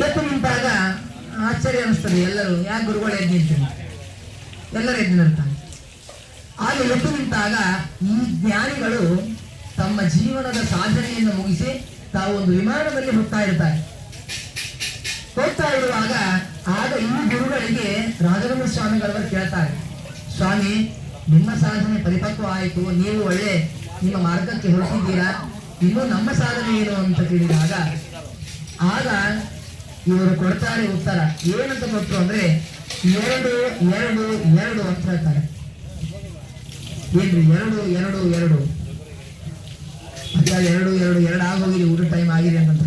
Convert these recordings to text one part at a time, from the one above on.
ಎದ್ದು ನಿಂತಾಗ ಆಶ್ಚರ್ಯ ಅನಿಸ್ತದೆ ಎಲ್ಲರೂ. ಯಾಕೆ ಗುರುಗಳು ಎದ್ದು ಎಲ್ಲರೂ ಎದ್ದು ಹಾಗೆ ಆಗ ಎದ್ದು ನಿಂತಾಗ ಈ ಜ್ಞಾನಿಗಳು ತಮ್ಮ ಜೀವನದ ಸಾಧನೆಯನ್ನು ಮುಗಿಸಿ ತಾವು ಒಂದು ವಿಮಾನದಲ್ಲಿ ಹೋಗ್ತಾ ಇರ್ತಾರೆ. ಹೋಗ್ತಾ ಇರುವಾಗ ಆಗ ಈ ಗುರುಗಳಿಗೆ ರಾಘವೇಂದ್ರ ಸ್ವಾಮಿಗಳವರು ಕೇಳ್ತಾರೆ, ಸ್ವಾಮಿ, ನಿಮ್ಮ ಸಾಧನೆ ಪರಿಪಕ್ವ ಆಯಿತು. ನೀವು ಒಳ್ಳೆ ನಿಮ್ಮ ಮಾರ್ಗಕ್ಕೆ ಹೊರಟಿದ್ದೀರಾ ಇನ್ನು ನಮ್ಮ ಸಾಧನೆ ಏನು ಅಂತ ಕೇಳಿದಾಗ, ಆಗ ಇವರು ಕೊಡ್ತಾರೆ ಉತ್ತರ. ಏನಂತ ಗೊತ್ತು ಅಂದ್ರೆ ಎರಡು ಎರಡು ಎರಡು ಅಂತ ಹೇಳ್ತಾರೆ. ಏನ್ರಿ? ಎರಡು ಎರಡು ಎರಡು. ಎರಡು ಎರಡು ಎರಡು ಆಗೋಗಿರಿ ಊಟ ಟೈಮ್ ಆಗಿದೆ ಅಂತ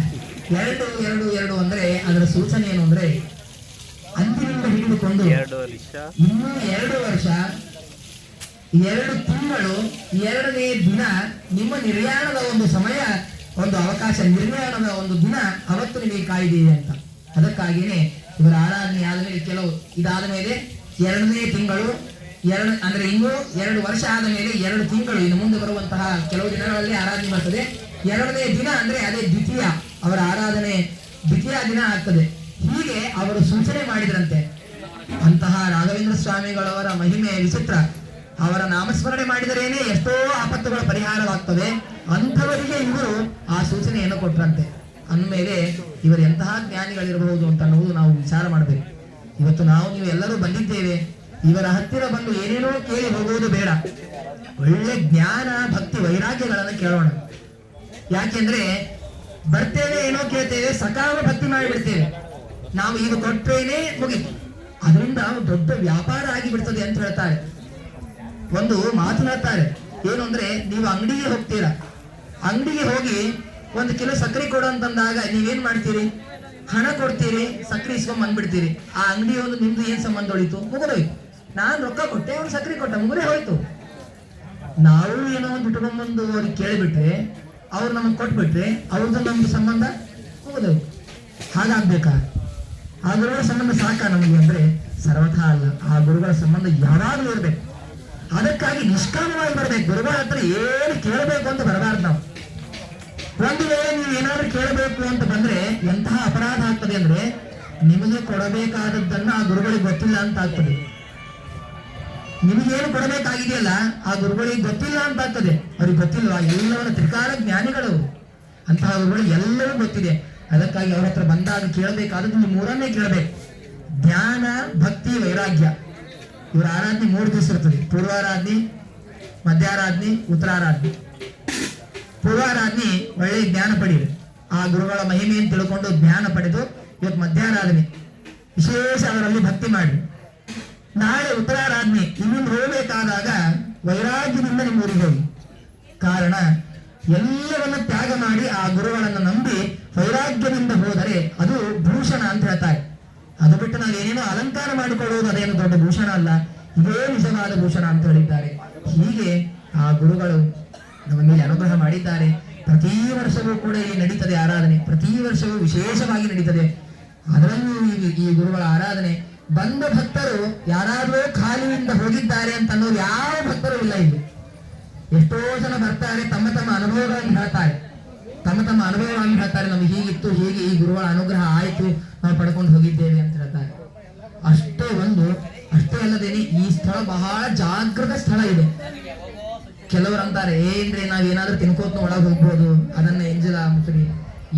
ಎರಡು ಎರಡು ಎರಡು ಅಂದ್ರೆ ಅದರ ಸೂಚನೆ ಏನು ಅಂದ್ರೆ ಅಂದಿನಿಂದ ಹಿಡಿದುಕೊಂಡು ಇನ್ನೂ ಎರಡು ವರ್ಷ ಎರಡು ತಿಂಗಳು ಎರಡನೇ ದಿನ ನಿಮ್ಮ ನಿರ್ಯಾಣದ ಒಂದು ಸಮಯ ಒಂದು ಅವಕಾಶ ನಿರ್ಯಾಣದ ಒಂದು ದಿನ ಅವತ್ತು ನಿಮಗೆ ಕಾಯ್ದಿದೆ ಅಂತ. ಅದಕ್ಕಾಗಿಯೇ ಇವರ ಆರಾಧನೆ ಆದಮೇಲೆ ಕೆಲವು ಇದಾದ ಮೇಲೆ ಎರಡನೇ ತಿಂಗಳು, ಎರಡು ಅಂದ್ರೆ ಇನ್ನೂ ಎರಡು ವರ್ಷ ಆದ ಮೇಲೆ ಎರಡು ತಿಂಗಳು, ಇನ್ನು ಮುಂದೆ ಬರುವಂತಹ ಕೆಲವು ದಿನಗಳಲ್ಲಿ ಆರಾಧನೆ ಬರ್ತದೆ. ಎರಡನೇ ದಿನ ಅಂದ್ರೆ ಅದೇ ದ್ವಿತೀಯ, ಅವರ ಆರಾಧನೆ ದ್ವಿತೀಯ ದಿನ ಆಗ್ತದೆ. ಹೀಗೆ ಅವರು ಸೂಚನೆ ಮಾಡಿದ್ರಂತೆ. ಅಂತಹ ರಾಘವೇಂದ್ರ ಸ್ವಾಮಿಗಳವರ ಮಹಿಮೆ ವಿಚಿತ್ರ. ಅವರ ನಾಮಸ್ಮರಣೆ ಮಾಡಿದರೇನೆ ಎಷ್ಟೋ ಆಪತ್ತುಗಳ ಪರಿಹಾರವಾಗ್ತವೆ. ಅಂಥವರಿಗೆ ಇವರು ಆ ಸೂಚನೆಯನ್ನು ಕೊಟ್ರಂತೆ. ಅಂದಮೇಲೆ ಇವರು ಎಂತಹ ಜ್ಞಾನಿಗಳಿರಬಹುದು ಅಂತ ಅನ್ನುವುದು ನಾವು ವಿಚಾರ ಮಾಡಬೇಕು. ಇವತ್ತು ನಾವು ನೀವು ಎಲ್ಲರೂ ಬಂದಿದ್ದೇವೆ. ಇವರ ಹತ್ತಿರ ಬಂದು ಏನೇನೋ ಕೇಳಿ ಹೋಗುವುದು ಬೇಡ. ಒಳ್ಳೆ ಜ್ಞಾನ, ಭಕ್ತಿ, ವೈರಾಗ್ಯಗಳನ್ನು ಕೇಳೋಣ. ಯಾಕೆಂದ್ರೆ ಬರ್ತೇವೆ ಏನೋ ಕೇಳ್ತೇವೆ, ಸಕಾಲ ಭಕ್ತಿ ಮಾಡಿಬಿಡ್ತೇವೆ. ನಾವು ಇದು ಕೊಟ್ಟೇನೆ ಮುಗಿತು. ಅದರಿಂದ ದೊಡ್ಡ ವ್ಯಾಪಾರ ಆಗಿ ಬಿಡ್ತದೆ ಅಂತ ಹೇಳ್ತಾರೆ. ಒಂದು ಮಾತನಾಡ್ತಾರೆ ಏನು ಅಂದ್ರೆ, ನೀವು ಅಂಗಡಿಗೆ ಹೋಗ್ತೀರಾ? ಅಂಗಡಿಗೆ ಹೋಗಿ ಒಂದು ಕಿಲೋ ಸಕ್ಕರೆ ಕೊಡು ಅಂತಂದಾಗ ನೀವೇನ್ ಮಾಡ್ತೀರಿ? ಹಣ ಕೊಡ್ತೀರಿ ಸಕ್ಕರೆ ಇಸ್ಕೊಂಡ್ ಬಂದ್ಬಿಡ್ತೀರಿ. ಆ ಅಂಗಡಿ ಒಂದು ನಿಮ್ದು ಏನ್ ಸಂಬಂಧ ಉಳಿತು? ಮುಗಿದೋಯ್ತು. ನಾನ್ ರೊಕ್ಕ ಕೊಟ್ಟೆ ಅವ್ನು ಸಕ್ಕರೆ ಕೊಟ್ಟ, ಮುಗಿದೇ ಹೋಯ್ತು. ನಾವು ಏನೋ ಒಂದು ಇಟ್ಕೊಂಡ್ಬಂದು ಅವ್ರಿಗೆ ಕೇಳಿಬಿಟ್ರೆ, ಅವ್ರು ನಮಗೆ ಕೊಟ್ಬಿಟ್ರೆ ಅವ್ರದ್ದು ನಮ್ದು ಸಂಬಂಧ ಮುಗಿದೋಯ್ತು. ಹಾಗಾಗ್ಬೇಕಾ? ಆ ಗುರುಗಳ ಸಂಬಂಧ ಸಾಕ ನಮಗೆ ಅಂದ್ರೆ ಸರ್ವಥ ಅಲ್ಲ. ಆ ಗುರುಗಳ ಸಂಬಂಧ ಯಾವಾಗಲೂ ಇರ್ಬೇಕು. ಅದಕ್ಕಾಗಿ ನಿಷ್ಕಾಮವಾಗಿ ಬರ್ಬೇಕು. ಗುರುಗಳ ಹತ್ರ ಏನು ಕೇಳಬೇಕು ಅಂತ ಬರಬಾರ್ದು ನಾವು. ಒಂದು ವೇಳೆ ನೀವು ಏನಾದ್ರೂ ಕೇಳಬೇಕು ಅಂತ ಬಂದ್ರೆ ಎಂತಹ ಅಪರಾಧ ಆಗ್ತದೆ ಅಂದ್ರೆ ನಿಮಗೆ ಕೊಡಬೇಕಾದದ್ದನ್ನ ಆ ಗುರುಗಳಿಗೆ ಗೊತ್ತಿಲ್ಲ ಅಂತ ಆಗ್ತದೆ. ನಿಮಗೇನು ಕೊಡಬೇಕಾಗಿದೆಯಲ್ಲ, ಆ ಗುರುಗಳಿಗೆ ಗೊತ್ತಿಲ್ಲ ಅಂತ ಆಗ್ತದೆ. ಅವ್ರಿಗೆ ಗೊತ್ತಿಲ್ವಾ? ಎಲ್ಲವನ್ನ ತ್ರಿಕಾಲ ಜ್ಞಾನಿಗಳು. ಅಂತಹ ಗುರುಗಳು ಎಲ್ಲವೂ ಗೊತ್ತಿದೆ. ಅದಕ್ಕಾಗಿ ಅವ್ರ ಹತ್ರ ಬಂದಾಗ ಕೇಳಬೇಕಾದದ್ದು ನೀವು ಮೂರನ್ನೇ ಕೇಳಬೇಕು. ಧ್ಯಾನ, ಭಕ್ತಿ, ವೈರಾಗ್ಯ. ಇವರ ಆರಾಧನೆ ಮೂರು ದಿವಸ ಇರ್ತದೆ. ಪೂರ್ವಾರಾಧನೆ, ಮಧ್ಯಾರಾಧನೆ, ಉತ್ತರಾರಾಧನೆ. ಪೂರ್ವಾರಾಧನೆ ಒಳ್ಳೆ ಜ್ಞಾನ ಪಡೆಯಿರಿ ಆ ಗುರುಗಳ ಮಹಿಮೆಯನ್ನು ತಿಳ್ಕೊಂಡು ಜ್ಞಾನ ಪಡೆದು ಇವತ್ತು ಮಧ್ಯಾಹ್ನ ವಿಶೇಷ ಅವರಲ್ಲಿ ಭಕ್ತಿ ಮಾಡಿ ನಾಳೆ ಉತ್ತರಾರಾಧನೆ ಇನ್ನೊಂದು ಹೋಗಬೇಕಾದಾಗ ವೈರಾಗ್ಯದಿಂದ ನಿಮ್ಮ ಊರಿಗೆ ಹೋಗಿ. ಕಾರಣ, ಎಲ್ಲವನ್ನ ತ್ಯಾಗ ಮಾಡಿ ಆ ಗುರುಗಳನ್ನು ನಂಬಿ ವೈರಾಗ್ಯದಿಂದ ಹೋದರೆ ಅದು ಭೂಷಣ ಅಂತ ಹೇಳ್ತಾರೆ. ಅದು ಬಿಟ್ಟು ನಾವು ಏನೇನೋ ಅಲಂಕಾರ ಮಾಡಿಕೊಳ್ಳುವುದು ಅದೇನು ದೊಡ್ಡ ಭೂಷಣ ಅಲ್ಲ, ಇದೇ ನಿಜವಾದ ಭೂಷಣ ಅಂತ ಹೇಳಿದ್ದಾರೆ. ಹೀಗೆ ಆ ಗುರುಗಳು ನಮ್ಮ ಮೇಲೆ ಅನುಗ್ರಹ ಮಾಡಿದ್ದಾರೆ. ಪ್ರತಿ ವರ್ಷವೂ ಕೂಡ ಇಲ್ಲಿ ನಡೀತದೆ ಆರಾಧನೆ. ಪ್ರತಿ ವರ್ಷವೂ ವಿಶೇಷವಾಗಿ ನಡೀತದೆ. ಅದರಲ್ಲೂ ಈ ಈ ಗುರುಗಳ ಆರಾಧನೆ. ಬಂದ ಭಕ್ತರು ಯಾರಾದರೂ ಖಾಲಿಯಿಂದ ಹೋಗಿದ್ದಾರೆ ಅಂತ ಅನ್ನೋರು ಯಾವ ಭಕ್ತರು ಇಲ್ಲ ಇಲ್ಲಿ. ಎಷ್ಟೋ ಜನ ಬರ್ತಾರೆ, ತಮ್ಮ ತಮ್ಮ ಅನುಭವಗಳನ್ನು ಹೇಳ್ತಾರೆ. ತಮ್ಮ ತಮ್ಮ ಅನುಭವಗಳನ್ನು ಹೇಳ್ತಾರೆ, ನಮ್ಗೆ ಹೀಗಿತ್ತು, ಹೀಗೆ ಈ ಗುರುಗಳ ಅನುಗ್ರಹ ಆಯಿತು, ನಾವು ಪಡ್ಕೊಂಡು ಹೋಗಿದ್ದೇವೆ ಅಂತ ಹೇಳ್ತಾರೆ. ಅಷ್ಟೇ ಒಂದು, ಅಷ್ಟೇ ಅಲ್ಲದೇನೆ ಈ ಸ್ಥಳ ಬಹಳ ಜಾಗೃತ ಸ್ಥಳ ಇದೆ. ಕೆಲವರು ಅಂತಾರೆ ಏನ್ರಿ ನಾವ್ ಏನಾದ್ರೂ ತಿನ್ಕೋತ ಒಳಗೆ ಹೋಗ್ಬೋದು. ಅದನ್ನ ಎಂಜಲ ಮುಸುರಿ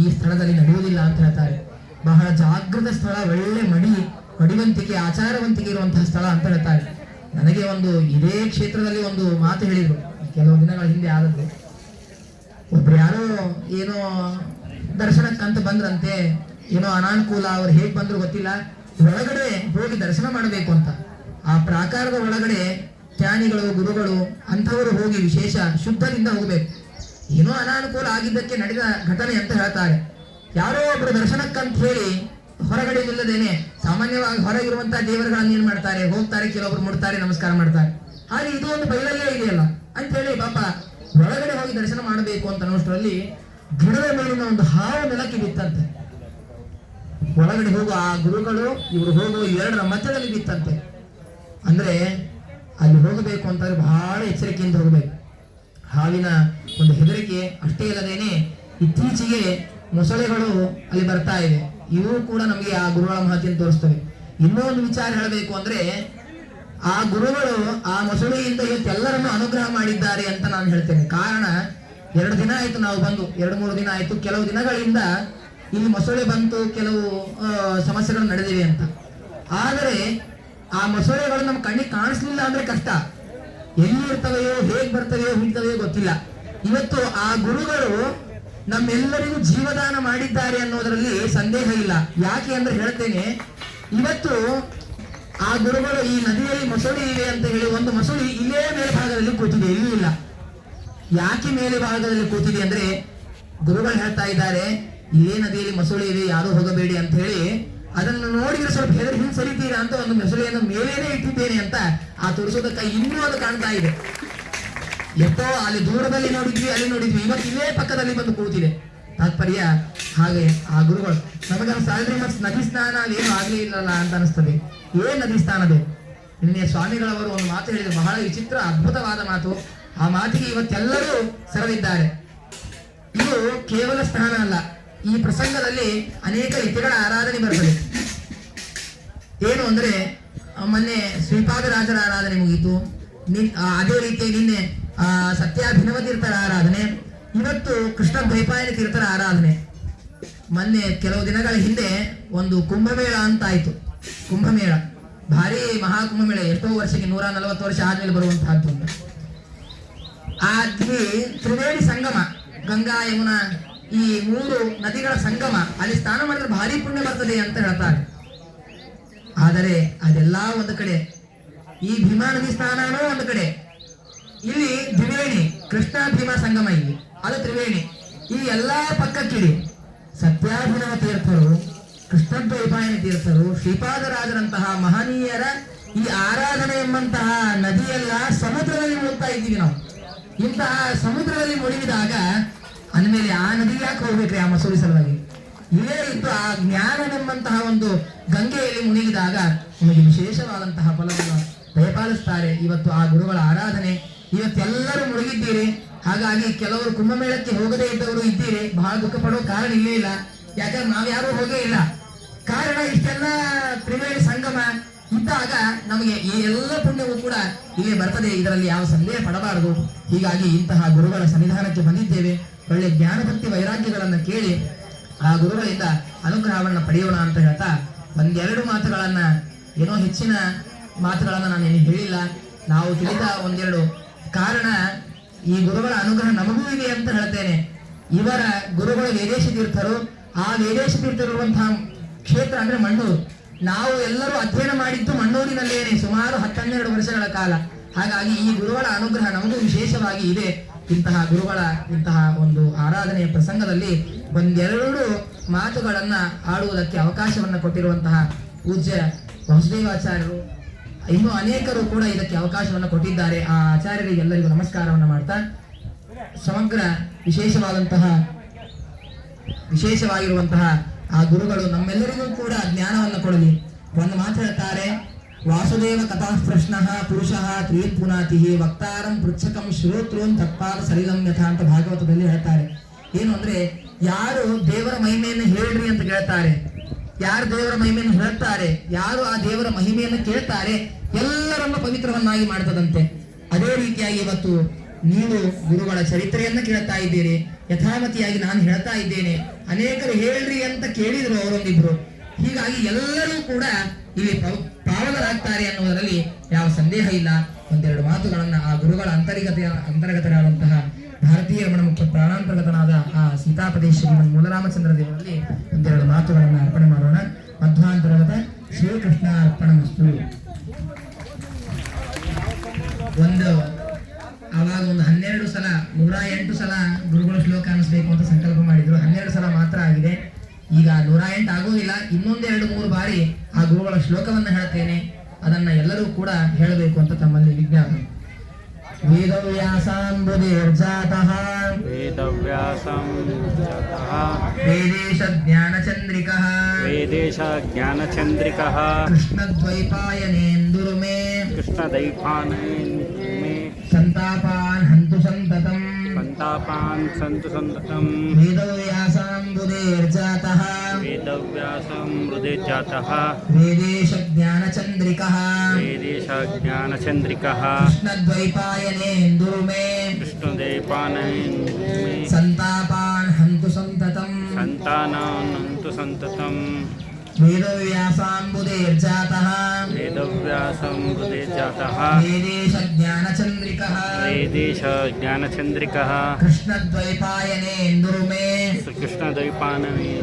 ಈ ಸ್ಥಳದಲ್ಲಿ ನಡೆಯುವುದಿಲ್ಲ ಅಂತ ಹೇಳ್ತಾರೆ. ಬಹಳ ಜಾಗೃತ ಸ್ಥಳ, ಒಳ್ಳೆ ಮಡಿ, ಮಡಿವಂತಿಕೆ, ಆಚಾರವಂತಿಕೆ ಇರುವಂತಹ ಸ್ಥಳ ಅಂತ ಹೇಳ್ತಾರೆ. ನನಗೆ ಒಂದು ಇದೇ ಕ್ಷೇತ್ರದಲ್ಲಿ ಒಂದು ಮಾತು ಹೇಳಿದ್ರು, ಕೆಲವು ದಿನಗಳ ಹಿಂದೆ ಆದದ್ದು. ಒಬ್ರು ಯಾರೋ ಏನೋ ದರ್ಶನಕ್ಕಂತ ಬಂದ್ರಂತೆ, ಏನೋ ಅನಾನುಕೂಲ, ಅವ್ರು ಹೇಗೆ ಬಂದ್ರು ಗೊತ್ತಿಲ್ಲ. ಒಳಗಡೆ ಹೋಗಿ ದರ್ಶನ ಮಾಡಬೇಕು ಅಂತ. ಆ ಪ್ರಾಕಾರದ ಒಳಗಡೆ ಜ್ಞಾನಿಗಳು, ಗುರುಗಳು ಅಂಥವರು ಹೋಗಿ ವಿಶೇಷ ಶುದ್ಧದಿಂದ ಹೋಗಬೇಕು. ಏನೋ ಅನಾನುಕೂಲ ಆಗಿದ್ದಕ್ಕೆ ನಡೆದ ಘಟನೆ ಅಂತ ಹೇಳ್ತಾರೆ. ಯಾರೋ ಒಬ್ಬರು ದರ್ಶನಕ್ಕಂತ ಹೇಳಿ ಹೊರಗಡೆ ನಿಲ್ಲದೇನೆ ಸಾಮಾನ್ಯವಾಗಿ ಹೊರಗಿರುವಂತಹ ದೇವರುಗಳನ್ನ ಏನ್ ಮಾಡ್ತಾರೆ? ಹೋಗ್ತಾರೆ, ಕೆಲವೊಬ್ರು ಮುಡ್ತಾರೆ ನಮಸ್ಕಾರ ಮಾಡ್ತಾರೆ. ಹಾಗೆ ಇದು ಒಂದು ಬಯಲಲ್ಲೇ ಇದೆಯಲ್ಲ ಅಂತ ಹೇಳಿ ಪಾಪ ಒಳಗಡೆ ಹೋಗಿ ದರ್ಶನ ಮಾಡಬೇಕು ಅಂತ ಅನ್ನೋಷ್ಟರಲ್ಲಿ ಗಿಡದ ಮೇಲಿನ ಒಂದು ಹಾವು ನೆಲಕ್ಕೆ ಬಿತ್ತಂತೆ. ಒಳಗಡೆ ಹೋಗುವ ಆ ಗುರುಗಳು ಇವರು ಹೋಗುವ ಎರಡರ ಮಧ್ಯದಲ್ಲಿ ಬಿತ್ತಂತೆ. ಅಂದ್ರೆ ಅಲ್ಲಿ ಹೋಗಬೇಕು ಅಂತಂದ್ರೆ ಬಹಳ ಎಚ್ಚರಿಕೆಯಿಂದ ಹೋಗಬೇಕು. ಹಾವಿನ ಒಂದು ಹೆದರಿಕೆ ಅಷ್ಟೇ ಇಲ್ಲದೇನೆ ಇತ್ತೀಚೆಗೆ ಮೊಸಳೆಗಳು ಅಲ್ಲಿ ಬರ್ತಾ ಇವೆ ಇವು ಕೂಡ ನಮಗೆ ಆ ಗುರುಗಳ ಮಹತಿಯನ್ನು ತೋರಿಸ್ತವೆ. ಇನ್ನೂ ಒಂದು ವಿಚಾರ ಹೇಳಬೇಕು ಅಂದ್ರೆ, ಆ ಗುರುಗಳು ಆ ಮೊಸಳೆಯಿಂದ ಇವತ್ತೆಲ್ಲರನ್ನು ಅನುಗ್ರಹ ಮಾಡಿದ್ದಾರೆ ಅಂತ ನಾನು ಹೇಳ್ತೇನೆ. ಕಾರಣ, ಎರಡು ದಿನ ಆಯ್ತು ನಾವು ಬಂದು, ಎರಡು ಮೂರು ದಿನ ಆಯ್ತು, ಕೆಲವು ದಿನಗಳಿಂದ ಇಲ್ಲಿ ಮೊಸಳೆ ಬಂತು, ಕೆಲವು ಸಮಸ್ಯೆಗಳು ನಡೆದಿವೆ ಅಂತ. ಆದರೆ ಆ ಮೊಸಳೆಗಳು ನಮ್ಮ ಕಣ್ಣಿಗೆ ಕಾಣಿಸ್ಲಿಲ್ಲ ಅಂದ್ರೆ ಕಷ್ಟ. ಎಲ್ಲಿ ಇರ್ತವೆಯೋ, ಹೇಗ್ ಬರ್ತವೆಯೋ ಹುಡ್ತವೆಯೋ ಗೊತ್ತಿಲ್ಲ. ಇವತ್ತು ಆ ಗುರುಗಳು ನಮ್ಮೆಲ್ಲರಿಗೂ ಜೀವದಾನ ಮಾಡಿದ್ದಾರೆ ಅನ್ನೋದರಲ್ಲಿ ಸಂದೇಹ ಇಲ್ಲ. ಯಾಕೆ ಅಂದ್ರೆ ಹೇಳ್ತೇನೆ, ಇವತ್ತು ಆ ಗುರುಗಳು ಈ ನದಿಯಲ್ಲಿ ಮೊಸಳಿ ಇವೆ ಅಂತ ಹೇಳಿ ಒಂದು ಮೊಸಳಿ ಇಲ್ಲೇ ಮೇಲ್ಭಾಗದಲ್ಲಿ ಕೂತಿದೆ, ಇಲ್ಲೂ ಇಲ್ಲ. ಯಾಕೆ ಮೇಲೆ ಭಾಗದಲ್ಲಿ ಕೂತಿದೆ ಅಂದ್ರೆ ಗುರುಗಳು ಹೇಳ್ತಾ ಇದ್ದಾರೆ, ಇಲ್ಲೇ ನದಿಯಲ್ಲಿ ಮೊಸಳೆ ಇದೆ ಯಾರು ಹೋಗಬೇಡಿ ಅಂತ ಹೇಳಿ ಅದನ್ನು ನೋಡಿದ್ರೆ ಸ್ವಲ್ಪ ಹೆದರಿ ಹಿಂದೆ ಸರಿತೀರಾ ಅಂತ ಒಂದು ಮೆಸಲೆಯನ್ನು ಮೇಲೇನೆ ಇಟ್ಟಿದ್ದೇನೆ ಅಂತ ಆ ತೋರಿಸೋದಕ್ಕೆ ಇನ್ನೂ ಅದು ಕಾಣ್ತಾ ಇದೆ. ಎಷ್ಟೋ ಅಲ್ಲಿ ದೂರದಲ್ಲಿ ನೋಡಿದ್ವಿ, ಅಲ್ಲಿ ನೋಡಿದ್ವಿ. ಇವತ್ತು ಇಲ್ಲೇ ಪಕ್ಕದಲ್ಲಿ ಬಂದು ಕೂತಿದೆ. ತಾತ್ಪರ್ಯ ಹಾಗೆ ಆ ಗುರುಗಳು. ನಮಗೆ ಸಾಲ್ರಿ ಮತ್ತೆ ನದಿ ಸ್ನಾನ ಅದೇನು ಆಗ್ಲೇ ಇಲ್ಲಲ್ಲ ಅಂತ ಅನಿಸ್ತದೆ. ಏ ನದಿ ಸ್ನಾನದೇ ನಿನ್ನೆ ಸ್ವಾಮಿಗಳವರು ಒಂದು ಮಾತು ಹೇಳಿದ್ರು. ಬಹಳ ವಿಚಿತ್ರ, ಅದ್ಭುತವಾದ ಮಾತು. ಆ ಮಾತಿಗೆ ಇವತ್ತೆಲ್ಲರೂ ಸರದಿದ್ದಾರೆ ಇದು ಕೇವಲ ಸ್ನಾನ ಅಲ್ಲ. ಈ ಪ್ರಸಂಗದಲ್ಲಿ ಅನೇಕ ರೀತಿಗಳ ಆರಾಧನೆ ಬರ್ತದೆ. ಏನು ಅಂದ್ರೆ, ಮೊನ್ನೆ ಶ್ರೀಪಾದ ರಾಜರ ಆರಾಧನೆ ಮುಗೀತು. ನಿನ್ ಅದೇ ರೀತಿ ನಿನ್ನೆ ಸತ್ಯಾಭಿನವ ತೀರ್ಥರ ಆರಾಧನೆ, ಇವತ್ತು ಕೃಷ್ಣ ದ್ವೈಪಾಯನ ತೀರ್ಥರ ಆರಾಧನೆ. ಮೊನ್ನೆ ಕೆಲವು ದಿನಗಳ ಹಿಂದೆ ಒಂದು ಕುಂಭಮೇಳ ಅಂತ ಕುಂಭಮೇಳ. ಭಾರಿ ಮಹಾಕುಂಭಮೇಳ, ಎಷ್ಟೋ ವರ್ಷಕ್ಕೆ ನೂರ ನಲವತ್ತು ವರ್ಷ ಆದ್ಮೇಲೆ ಬರುವಂತಹದ್ದು. ಅಲ್ಲಿ ತ್ರಿವೇಣಿ ಸಂಗಮ, ಗಂಗಾ ಯಮುನಾ ಈ ಮೂರು ನದಿಗಳ ಸಂಗಮ, ಅಲ್ಲಿ ಸ್ನಾನ ಮಾಡಿದ್ರೆ ಭಾರಿ ಪುಣ್ಯ ಬರ್ತದೆ ಅಂತ ಹೇಳ್ತಾರೆ. ಆದರೆ ಅದೆಲ್ಲ ಒಂದು ಕಡೆ, ಈ ಭೀಮಾ ನದಿ ಸ್ನಾನನೂ ಒಂದು ಕಡೆ. ಇಲ್ಲಿ ತ್ರಿವೇಣಿ, ಕೃಷ್ಣ ಭೀಮಾ ಸಂಗಮ ಇಲ್ಲಿ ಅದು ತ್ರಿವೇಣಿ. ಈ ಎಲ್ಲಾ ಪಕ್ಕಕ್ಕಿಡಿ, ಸತ್ಯಾಭಿನವ ತೀರ್ಥರು, ಕೃಷ್ಣದ್ವೈಪಾಯನ ತೀರ್ಥರು, ಶ್ರೀಪಾದರಾಜರಂತಹ ಮಹನೀಯರ ಈ ಆರಾಧನೆ ಎಂಬಂತಹ ನದಿಯೆಲ್ಲ ಸಮುದ್ರದಲ್ಲಿ ಮುಳುಗ್ತಾ ಇದ್ದೀವಿ ನಾವು. ಇಂತಹ ಸಮುದ್ರದಲ್ಲಿ ಮುಳುಗಿದಾಗ ಅಂದಮೇಲೆ ಆ ನದಿಗೆ ಯಾಕೆ ಹೋಗ್ಬೇಕ್ರಿ ಆ ಮಸೂರಿ ಸಲುವಾಗಿ? ಇಲ್ಲೇ ಇದ್ದು ಆ ಜ್ಞಾನವೆಂಬಂತಹ ಒಂದು ಗಂಗೆಯಲ್ಲಿ ಮುಳುಗಿದಾಗ ನಿಮಗೆ ವಿಶೇಷವಾದಂತಹ ಫಲವನ್ನು ದಯಪಾಲಿಸ್ತಾರೆ. ಇವತ್ತು ಆ ಗುರುಗಳ ಆರಾಧನೆ ಇವತ್ತೆಲ್ಲರೂ ಮುಳುಗಿದ್ದೀರಿ. ಹಾಗಾಗಿ ಕೆಲವರು ಕುಂಭಮೇಳಕ್ಕೆ ಹೋಗದೇ ಇದ್ದವರು ಇದ್ದೀರಿ. ಬಹಳ ದುಃಖ ಪಡೋ ಕಾರಣ ಇಲ್ಲೇ ಇಲ್ಲ. ಯಾಕಂದ್ರೆ ನಾವ್ಯಾರೂ ಹೋಗೇ ಇಲ್ಲ. ಕಾರಣ ಇಷ್ಟೆಲ್ಲ ತ್ರಿವೇಣಿ ಸಂಗಮ ಇದ್ದಾಗ ನಮಗೆ ಈ ಎಲ್ಲ ಪುಣ್ಯವೂ ಕೂಡ ಇಲ್ಲಿ ಬರ್ತದೆ. ಇದರಲ್ಲಿ ಯಾವ ಸಂದೇಹ ಪಡಬಾರದು. ಹೀಗಾಗಿ ಇಂತಹ ಗುರುಗಳ ಸನ್ನಿಧಾನಕ್ಕೆ ಬಂದಿದ್ದೇವೆ. ಒಳ್ಳೆ ಜ್ಞಾನಭಕ್ತಿ ವೈರಾಗ್ಯಗಳನ್ನು ಕೇಳಿ ಆ ಗುರುಗಳಿಂದ ಅನುಗ್ರಹವನ್ನು ಪಡೆಯೋಣ ಅಂತ ಹೇಳ್ತಾ ಒಂದೆರಡು ಮಾತುಗಳನ್ನು, ಏನೋ ಹೆಚ್ಚಿನ ಮಾತುಗಳನ್ನು ನಾನು ಏನು ಹೇಳಿಲ್ಲ. ನಾವು ತಿಳಿದ ಒಂದೆರಡು ಕಾರಣ, ಈ ಗುರುಗಳ ಅನುಗ್ರಹ ನಮಗೂ ಇದೆ ಅಂತ ಹೇಳ್ತೇನೆ. ಇವರ ಗುರುಗಳು ವೇದೇಶ ತೀರ್ಥರು ಆ ವೇದೇಶ ತೀರ್ಥರಿರುವಂತಹ ಕ್ಷೇತ್ರ ಅಂದ್ರೆ ಮಣ್ಣೂರು ನಾವು ಎಲ್ಲರೂ ಅಧ್ಯಯನ ಮಾಡಿದ್ದು ಮಣ್ಣೂರಿನಲ್ಲೇನೆ, ಸುಮಾರು ಹತ್ತನ್ನೆರಡು ವರ್ಷಗಳ ಕಾಲ. ಹಾಗಾಗಿ ಈ ಗುರುಗಳ ಅನುಗ್ರಹ ನಮಗೂ ವಿಶೇಷವಾಗಿ ಇದೆ. ಇಂತಹ ಗುರುಗಳ, ಇಂತಹ ಒಂದು ಆರಾಧನೆಯ ಪ್ರಸಂಗದಲ್ಲಿ ಒಂದೆರಡು ಮಾತುಗಳನ್ನ ಆಡುವುದಕ್ಕೆ ಅವಕಾಶವನ್ನು ಕೊಟ್ಟಿರುವಂತಹ ಪೂಜ್ಯ ವಸುದೇವಾಚಾರ್ಯರು. ಇನ್ನೂ ಅನೇಕರು ಕೂಡ ಇದಕ್ಕೆ ಅವಕಾಶವನ್ನು ಕೊಟ್ಟಿದ್ದಾರೆ. ಆ ಆಚಾರ್ಯರಿಗೆ ಎಲ್ಲರಿಗೂ ನಮಸ್ಕಾರವನ್ನು ಮಾಡ್ತಾ ಸಮಗ್ರ, ವಿಶೇಷವಾದಂತಹ, ವಿಶೇಷವಾಗಿರುವಂತಹ ಆ ಗುರುಗಳು ನಮ್ಮೆಲ್ಲರಿಗೂ ಕೂಡ ಜ್ಞಾನವನ್ನು ಕೊಡಲಿ. ಒಂದು ಮಾತು ಹೇಳ್ತಾರೆ ವಾಸುದೇವ ಕಥಾ ಪ್ರಶ್ನ ಪುರುಷ ತ್ರೀನ್ ಪುನಾತಿ ವಕ್ತಾರಂ ಪೃಚ್ಛಕಂ ಶ್ರೋತೃಂ ತತ್ಪಾದ ಸಲಿಲಂ ಯಥ ಅಂತ ಭಾಗವತದಲ್ಲಿ ಹೇಳ್ತಾರೆ. ಏನು ಅಂದ್ರೆ, ಯಾರು ದೇವರ ಮಹಿಮೆಯನ್ನು ಹೇಳ್ರಿ ಅಂತ ಕೇಳ್ತಾರೆ. ಯಾರು ದೇವರ ಮಹಿಮೆಯನ್ನು ಹೇಳ್ತಾರೆ, ಯಾರು ಆ ದೇವರ ಮಹಿಮೆಯನ್ನು ಕೇಳ್ತಾರೆ, ಎಲ್ಲರನ್ನು ಪವಿತ್ರವನ್ನಾಗಿ ಮಾಡ್ತದಂತೆ. ಅದೇ ರೀತಿಯಾಗಿ ಇವತ್ತು ನೀವು ಗುರುಗಳ ಚರಿತ್ರೆಯನ್ನ ಕೇಳ್ತಾ ಇದ್ದೀರಿ. ಯಥಾಮತಿಯಾಗಿ ನಾನು ಹೇಳ್ತಾ ಇದ್ದೇನೆ. ಅನೇಕರು ಹೇಳ್ರಿ ಅಂತ ಕೇಳಿದ್ರು ಅವರೊಂದಿಬ್ರು. ಹೀಗಾಗಿ ಎಲ್ಲರೂ ಕೂಡ ಇಲ್ಲಿ ಪಾವನರಾಗ್ತಾರೆ ಅನ್ನುವುದರಲ್ಲಿ ಯಾವ ಸಂದೇಹ ಇಲ್ಲ. ಒಂದೆರಡು ಮಾತುಗಳನ್ನ ಆ ಗುರುಗಳ ಅಂತರ್ಗತ ಅಂತರ್ಗತರಾದಂತಹ ಭಾರತೀಯ ರಮಣ ಮುಖ್ಯ ಪ್ರಾಣಾಂತರ್ಗತನಾದ ಆ ಸೀತಾಪದೇಶ ಮೂಲರಾಮಚಂದ್ರ ದೇವರಲ್ಲಿ ಒಂದೆರಡು ಮಾತುಗಳನ್ನು ಅರ್ಪಣೆ ಮಾಡೋಣ. ಮಧ್ವಾಂತರ್ಗತ ಶ್ರೀಕೃಷ್ಣ ಅರ್ಪಣ ಮಸ್ತು. ಒಂದು, ಅವಾಗ ಒಂದು ಹನ್ನೆರಡು ಸಲ, ನೂರ ಎಂಟು ಸಲ ಗುರುಗಳು ಶ್ಲೋಕ ಅನಿಸ್ಬೇಕು ಅಂತ ಸಂಕಲ್ಪ ಮಾಡಿದ್ರು. ಹನ್ನೆರಡು ಸಲ ಮಾತ್ರ ಆಗಿದೆ. ಈಗ ನೂರ ಎಂಟು ಆಗೋದಿಲ್ಲ. ಇನ್ನೊಂದೆರಡು ಮೂರು ಬಾರಿ ಆ ಗುರುಗಳ ಶ್ಲೋಕವನ್ನ ಹೇಳ್ತೇನೆ ಅದನ್ನ ಎಲ್ಲರೂ ಕೂಡ ಹೇಳಬೇಕು ಅಂತ ತಮ್ಮಲ್ಲಿ ವಿಜ್ಞಾಪನೆ ವೇದವ್ಯಾಸಾಂಬುದೇರ್ಜಾತಃ वेदव्यासं जातः ವೇದೇಶ ಜ್ಞಾನಚಂದ್ರಿಕಃ वेदेश ज्ञानचन्द्रिकः ಕೃಷ್ಣದ್ವೈಪಾಯನೇಂದುರುಮೇ कृष्णदैपाने मे ಸಂತಾಪಾನ್ वेदव्यासा मृदेजातः वेदेश वेदेशज्ञानचन्द्रिकः। न द्वैपायनेन्दूमे विष्णुदेपानन्दूमे सन्तापान् हन्तु सन्ततम्। सन्तानान् हन्तु सन्ततम्। वेदव्यासाम्बुदेर्जातः वेदव्यासं वेदेशज्ञानचन्द्रिकः वेदेशज्ञानचन्द्रिकः कृष्णद्वैपायनेन्दुर्मे श्रीकृष्णद्वैपानमे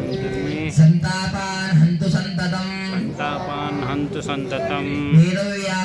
सन्तापान् हन्तु सन्ततम्। सन्तापान् हन्तु सन्ततं वेदव्या